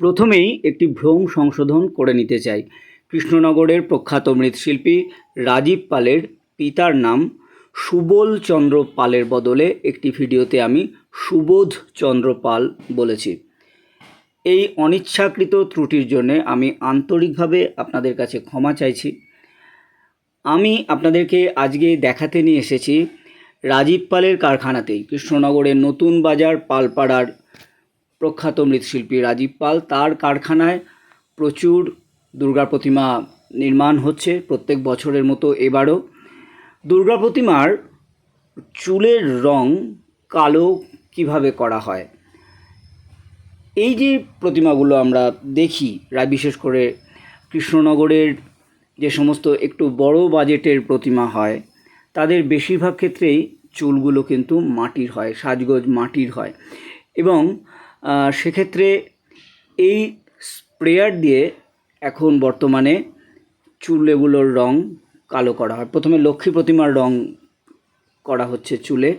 প্রথমেই একটি ভ্রম সংশোধন করে নিতে চাই। কৃষ্ণনগরের প্রখ্যাত মৃৎশিল্পী রাজীব পালের পিতার নাম সুবল চন্দ্র পালের বদলে একটি ভিডিওতে আমি সুবোধ চন্দ্র পাল বলেছি। এই অনিচ্ছাকৃত ত্রুটির জন্য আমি আন্তরিকভাবে আপনাদের কাছে ক্ষমা চাইছি। আমি আপনাদেরকে আজকে দেখাতে নিয়ে এসেছি রাজীব পালের কারখানাতেই কৃষ্ণনগরের নতুন বাজার পালপাড়ার প্রখ্যাত মৃৎশিল্পী রাজীব পাল, তার কারখানায় প্রচুর দুর্গা প্রতিমা নির্মাণ হচ্ছে প্রত্যেক বছরের মতো এবারও। দুর্গা প্রতিমার চুলের রং কালো কীভাবে করা হয়? এই যে প্রতিমাগুলো আমরা দেখি বিশেষ করে কৃষ্ণনগরের যে সমস্ত একটু বড় বাজেটের প্রতিমা হয়, তাদের বেশিরভাগ ক্ষেত্রেই চুলগুলো কিন্তু মাটির হয়, সাজগোজ মাটির হয় এবং সেক্ষেত্রে এই স্প্রেয়ার দিয়ে এখন বর্তমানে চুলেগুলোর রং কালো করা হয়। প্রথমে লক্ষ্মী প্রতিমার রং করা হচ্ছে চুলে।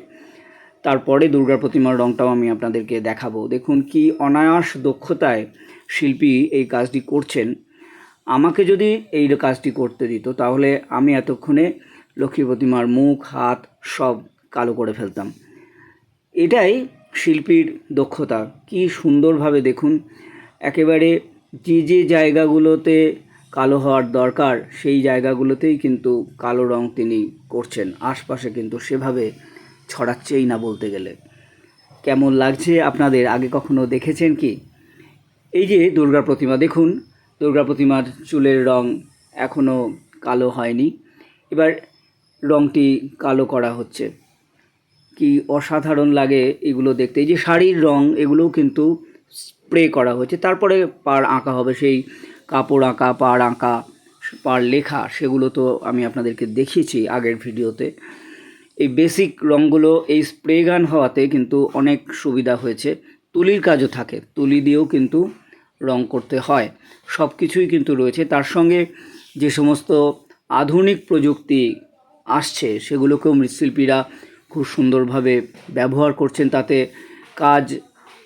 তারপরে দুর্গা প্রতিমার রংটাও আমি আপনাদেরকে দেখাবো। দেখুন কি অনায়াস দক্ষতায় শিল্পী এই কাজটি করছেন। আমাকে যদি এই কাজটি করতে দিত, তাহলে আমি এতক্ষণে লক্ষ্মী প্রতিমার মুখ, হাত সব কালো করে ফেলতাম। এটাই শিল্পীর দক্ষতা। কি সুন্দরভাবে দেখুন। একেবারে যে যে জায়গাগুলোতে কালো হওয়ার দরকার, সেই জায়গাগুলোতেই কিন্তু কালো রং তিনি করছেন। আশপাশে কিন্তু সেভাবে ছড়াচ্ছেই না বলতে গেলে। কেমন লাগছে আপনাদের? আগে কখনো দেখেছেন কি? এই যে দুর্গা প্রতিমা দেখুন। দুর্গা প্রতিমার চুলের রং এখনও কালো হয়নি। এবার রংটি কালো করা হচ্ছে। কি অসাধারণ লাগে এগুলো দেখতে। এই যে শাড়ির রং, এগুলোও কিন্তু স্প্রে করা হয়েছে। তারপরে পার আঁকা হবে সেই কাপড় আঁকা পাড় আঁকা, পার লেখা, সেগুলো তো আমি আপনাদেরকে দেখিয়েছি আগের ভিডিওতে। এই বেসিক রঙগুলো এই স্প্রে গান হওয়াতে কিন্তু অনেক সুবিধা হয়েছে। তুলির কাজও থাকে, তুলি দিয়েও কিন্তু রং করতে হয়। সব কিছুই কিন্তু রয়েছে। তার সঙ্গে যে সমস্ত আধুনিক প্রযুক্তি আসছে, সেগুলোকেও মৃৎশিল্পীরা খুব সুন্দরভাবে ব্যবহার করছেন তাতে কাজ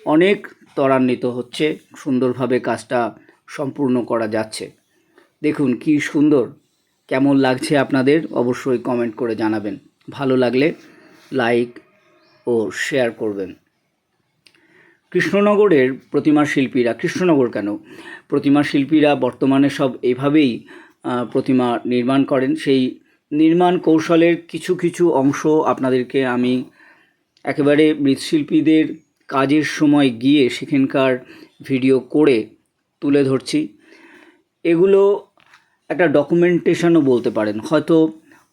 অনেক ত্বরান্বিত হচ্ছে সুন্দরভাবে কাজটা সম্পূর্ণ করা যাচ্ছে। দেখুন কি সুন্দর কেমন লাগছে আপনাদের অবশ্যই কমেন্ট করে জানাবেন। ভালো লাগলে লাইক ও শেয়ার করবেন। কৃষ্ণনগরের প্রতিমা শিল্পীরা কৃষ্ণনগর কেন? প্রতিমা শিল্পীরা বর্তমানে সব এইভাবেই আহ, প্রতিমা নির্মাণ করেন। সেই নির্মাণ কৌশলের কিছু কিছু অংশ আপনাদেরকে আমি একেবারে মৃৎশিল্পীদের কাজের সময় গিয়ে সেখানকার ভিডিও করে তুলে ধরছি। এগুলো একটা ডকুমেন্টেশনও বলতে পারেন। হয়তো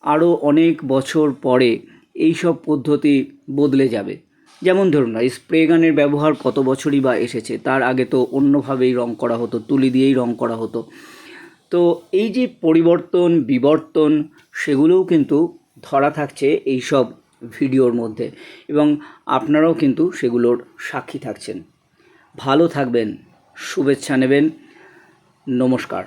আরও অনেক বছর পরে এই সব পদ্ধতি বদলে যাবে। যেমন ধরুন না স্প্রে গানের ব্যবহার কত বছরই বা এসেছে, তার আগে তো অন্যভাবেই রং করা হতো, তুলি দিয়েই রং করা হতো। তো এই যে পরিবর্তন, বিবর্তন সেগুলোও কিন্তু ধরা থাকছে এই সব ভিডিওর মধ্যে এবং আপনারাও কিন্তু সেগুলোর সাক্ষী থাকছেন। ভালো থাকবেন, শুভেচ্ছা নেবেন, নমস্কার।